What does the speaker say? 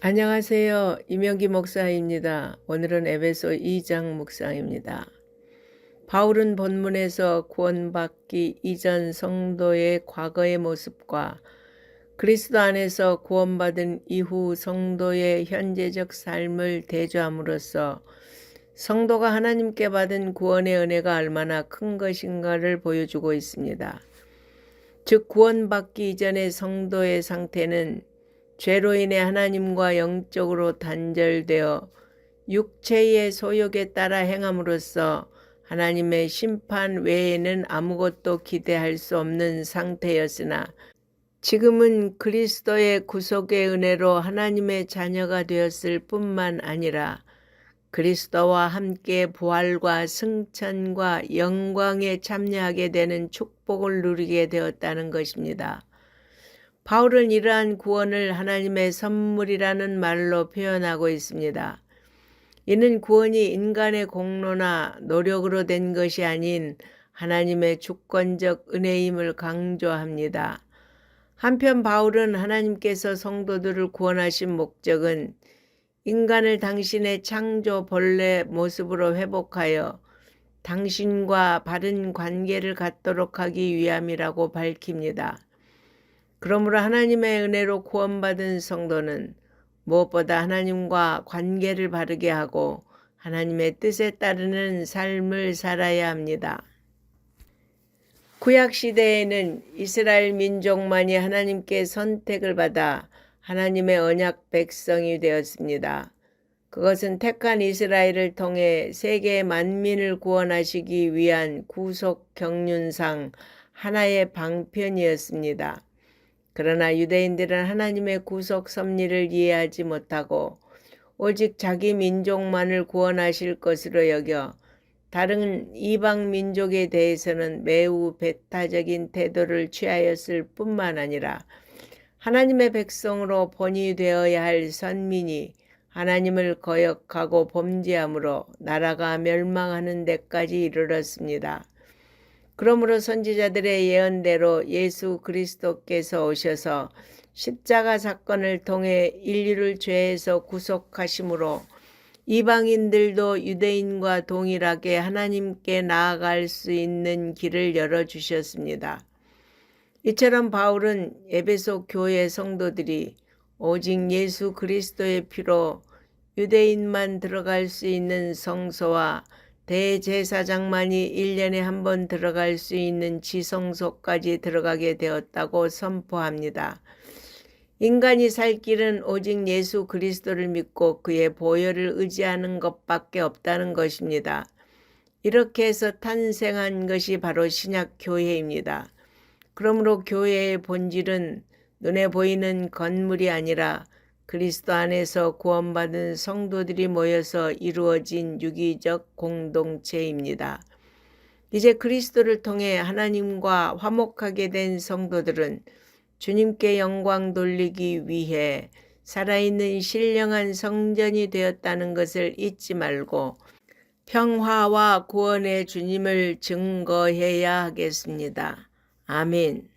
안녕하세요. 이명기 목사입니다. 오늘은 에베소 2장 묵상입니다. 바울은 본문에서 구원받기 이전 성도의 과거의 모습과 그리스도 안에서 구원받은 이후 성도의 현재적 삶을 대조함으로써 성도가 하나님께 받은 구원의 은혜가 얼마나 큰 것인가를 보여주고 있습니다. 즉, 구원받기 이전의 성도의 상태는 죄로 인해 하나님과 영적으로 단절되어 육체의 소욕에 따라 행함으로써 하나님의 심판 외에는 아무것도 기대할 수 없는 상태였으나 지금은 그리스도의 구속의 은혜로 하나님의 자녀가 되었을 뿐만 아니라 그리스도와 함께 부활과 승천과 영광에 참여하게 되는 축복을 누리게 되었다는 것입니다. 바울은 이러한 구원을 하나님의 선물이라는 말로 표현하고 있습니다. 이는 구원이 인간의 공로나 노력으로 된 것이 아닌 하나님의 주권적 은혜임을 강조합니다. 한편 바울은 하나님께서 성도들을 구원하신 목적은 인간을 당신의 창조 본래 모습으로 회복하여 당신과 바른 관계를 갖도록 하기 위함이라고 밝힙니다. 그러므로 하나님의 은혜로 구원받은 성도는 무엇보다 하나님과 관계를 바르게 하고 하나님의 뜻에 따르는 삶을 살아야 합니다. 구약 시대에는 이스라엘 민족만이 하나님께 선택을 받아 하나님의 언약 백성이 되었습니다. 그것은 택한 이스라엘을 통해 세계 만민을 구원하시기 위한 구속 경륜상 하나의 방편이었습니다. 그러나 유대인들은 하나님의 구속 섭리를 이해하지 못하고 오직 자기 민족만을 구원하실 것으로 여겨 다른 이방 민족에 대해서는 매우 배타적인 태도를 취하였을 뿐만 아니라 하나님의 백성으로 본이 되어야 할 선민이 하나님을 거역하고 범죄함으로 나라가 멸망하는 데까지 이르렀습니다. 그러므로 선지자들의 예언대로 예수 그리스도께서 오셔서 십자가 사건을 통해 인류를 죄에서 구속하심으로 이방인들도 유대인과 동일하게 하나님께 나아갈 수 있는 길을 열어주셨습니다. 이처럼 바울은 에베소 교회 성도들이 오직 예수 그리스도의 피로 유대인만 들어갈 수 있는 성소와 대제사장만이 1년에 한 번 들어갈 수 있는 지성소까지 들어가게 되었다고 선포합니다. 인간이 살 길은 오직 예수 그리스도를 믿고 그의 보혈을 의지하는 것밖에 없다는 것입니다. 이렇게 해서 탄생한 것이 바로 신약 교회입니다. 그러므로 교회의 본질은 눈에 보이는 건물이 아니라 그리스도 안에서 구원받은 성도들이 모여서 이루어진 유기적 공동체입니다. 이제 그리스도를 통해 하나님과 화목하게 된 성도들은 주님께 영광 돌리기 위해 살아있는 신령한 성전이 되었다는 것을 잊지 말고 평화와 구원의 주님을 증거해야 하겠습니다. 아멘.